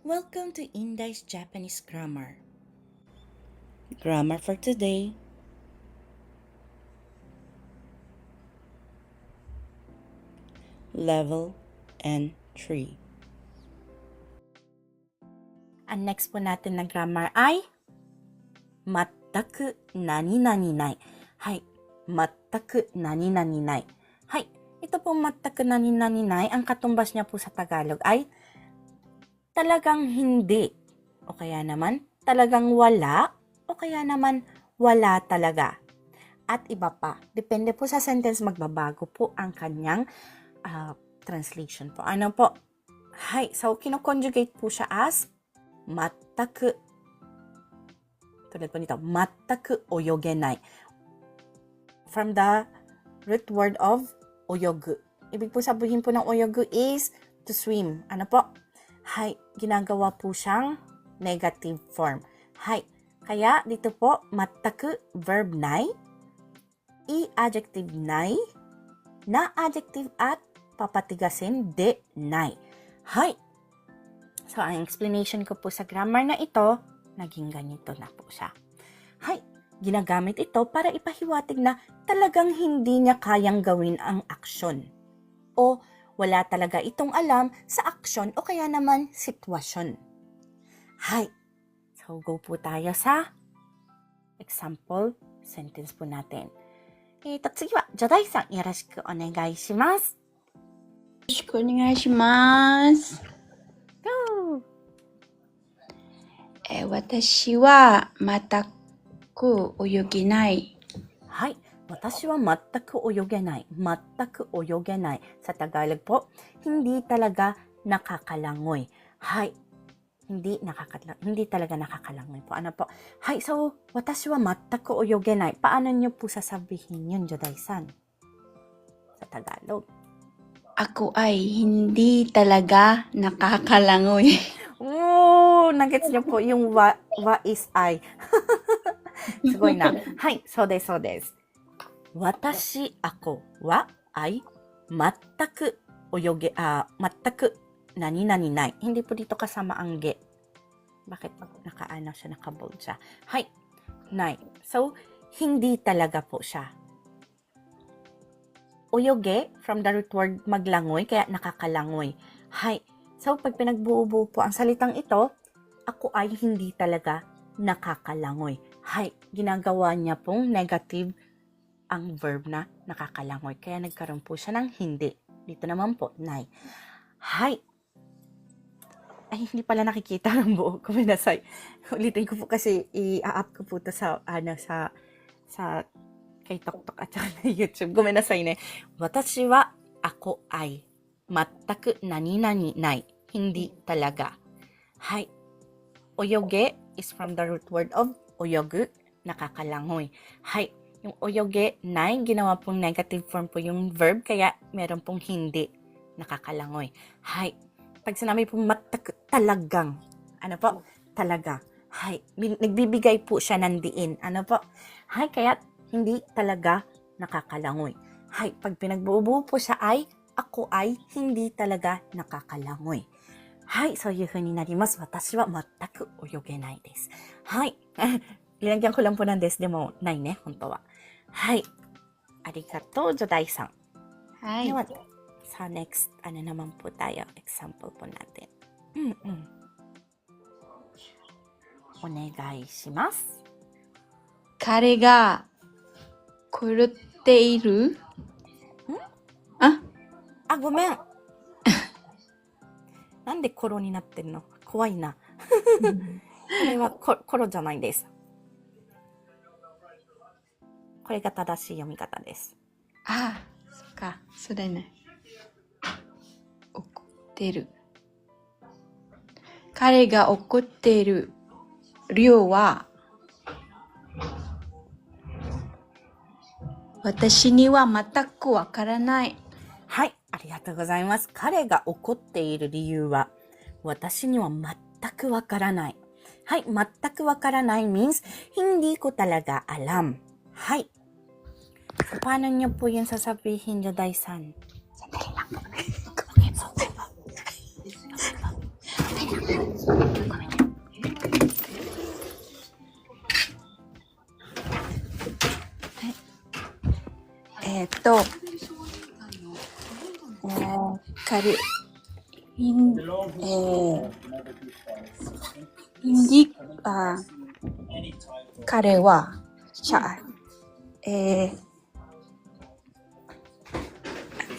Welcome to Indai's Japanese Grammar. Grammar for today. Level and tree. Ang next po natin na grammar ay Mattaku nani nani nai. Hay, mattaku nani nani nai. Hay, ito po mattaku nani nani nai. Ang katumbas niya po sa Tagalog ay talagang hindi, o kaya naman talagang wala, o kaya naman wala talaga. At iba pa, depende po sa sentence magbabago po ang kanyang uh, translation po. Ano po? Hi, so kinoconjugate po siya as mataku. Tulad po nito, mataku oyogenai. From the root word of oyogu. Ibig po sabihin po ng oyogu is to swim. Ano po? Hi, ginagawa po siyang negative form. Hi, kaya dito po mataku verb nai, i adjective nai, na adjective at papatigasin de nai. Hi. So, ang explanation ko po sa grammar na ito, naging ganito na po siya. Hi, ginagamit ito para ipahiwatig na talagang hindi niya kayang gawin ang aksyon. O wala talaga itong alam sa aksyon o kaya naman sitwasyon. Hay, so go po tayo sa example sentence po natin. えーと、次は、ジョダイさん、よろしくお願いします。よろしくお願いします。 Go! えー私は全く泳げない。はい。 私は全く泳げない。全く泳げない。Sa Tagalog po, hindi talaga nakakalangoy. Hay. Hindi nakakala hindi talaga nakakalangoy po. Ano po? Hay, so, 私は全く泳げない. Paano niyo po sasabihin yun, Joday-san? Sa Tagalog. Ako ay hindi talaga nakakalangoy. Oh, nagets niyo po yung wa, wa is I. すごいな。はい、そうです、そうです。 私、ako は I 全く泳げ、あ、全く何々ない。Hindi po dito kasama ang ge. Bakit nakaano siya, nakabold siya? Hay,ない. So, hindi talaga po siya. Oyoge, from the root word maglangoy, kaya nakakalangoy. Hay, So, pag pinagbuo-buo po ang salitang ito, ako ay hindi talaga nakakalangoy. Hay, ginagawa niya pong negative ang verb na nakakalangoy. Kaya nagkaroon po siya ng hindi. Dito naman po, nai. Hi. Ay, hindi pala nakikita ang buo. Kuminasay. Ulitin ko po kasi i-up ko po to sa, ano, sa, sa, kay TokTok at saka na YouTube. Kuminasay na. Watashi wa ako ay mataku nani nani nai. Hindi talaga. Hi. Oyoge is from the root word of oyogu, nakakalangoy. Hi, Yung oyoge, nai, ginawa pong negative form po yung verb, kaya meron pong hindi, nakakalangoy. Hay. Pag sinabi pong matak, talagang, ano po? Talaga. Hay. Bin- Nagbibigay po siya ng diin. Ano po? Hay, kaya hindi talaga nakakalangoy. Hay. Pag pinagbuo po siya ay, ako ay hindi talaga nakakalangoy. はい、そういう風になります。私は全く泳げないです。はい。Linagyan ko lang po ng des, de mo,ないね、本当 は。はい。ありがとう、ジョダイさん。はいで。は、さあ、next, ano naman po tayo? Example po natin. うんうん。お願いします。彼が狂っている？あ、あ、ごめん。なんでコロになってんの？怖いな。これはココロじゃないです。これが正しい読み方です。あ、そっか。それね。怒ってる。彼が怒っている量は、私には全くわからない。はい、ありがとうございます。彼が怒っている理由は、私には全くわからない。はい、全くわからない means, hindi ko talaga alam. はい。Paano niyo po yun sasabihin, Jodai-san? Sandali lang po. Kumain po. Eto. Oh, kari... In, eh, hindi, ah, uh, eh, 彼は、シャー、えー、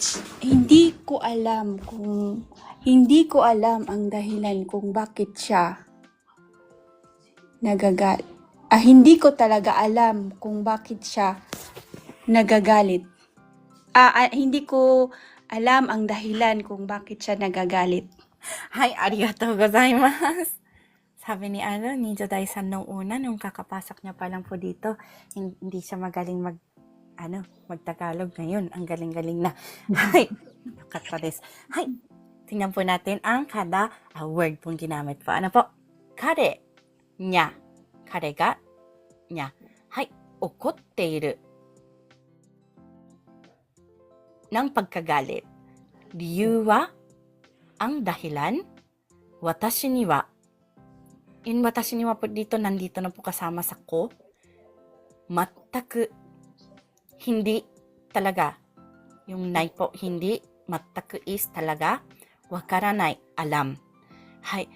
minutes. Hindi ko alam kung hindi ko alam ang dahilan kung bakit siya nagagal. Ah, hindi ko talaga alam kung bakit siya nagagalit. Ah, ah, hindi ko alam ang dahilan kung bakit siya nagagalit. Hi, arigatou gozaimasu. Sabi ni ano, ni Joday San nung una, nung kakapasok niya pa lang po dito, hindi siya magaling mag ano, magtagalog ngayon. Ang galing-galing na. Hay, nakata des. Hay, tingnan po natin ang kada ah, word pong ginamit po. Ano po? Kare, niya. Kare ga, niya. Hay, okotte iru. Ng pagkagalit. Liyu wa, ang dahilan, watashi ni wa. In watashi ni wa po dito, nandito na po kasama sa ko. Mattaku, hindi talaga. Yung nai po, hindi. Mattaku is talaga. Wakaranay, alam. Hay.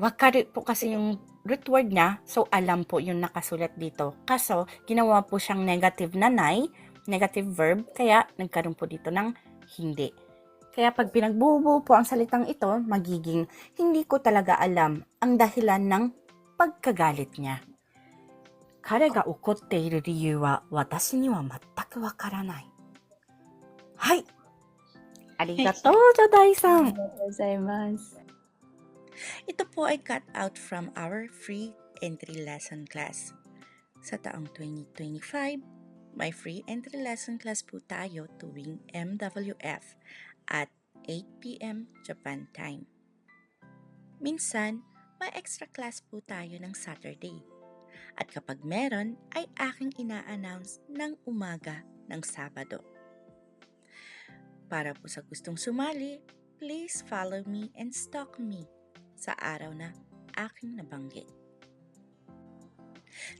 Wakaru po kasi yung root word niya, so alam po yung nakasulat dito. Kaso, ginawa po siyang negative na nai, negative verb, kaya nagkaroon po dito ng hindi. Kaya pag pinagbubuo po ang salitang ito, magiging hindi ko talaga alam ang dahilan ng pagkagalit niya. 彼が怒っている理由は私には全くわからない。はい。ありがとう、ジョダイさん。 gozaimasu. Ito po ay cut out from our free entry lesson class. Sa taong 2025, may free entry lesson class po tayo tuwing MWF at 8pm Japan time. Minsan, may extra class po tayo ng Saturday. at kapag meron, ay aking ina-announce ng umaga ng Sabado. Para po sa gustong sumali, please follow me and stalk me sa araw na aking nabanggit.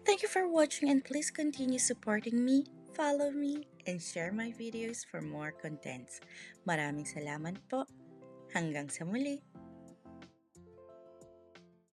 Thank you for watching and please continue supporting me, follow me, and share my videos for more contents. Maraming salamat po. Hanggang sa muli.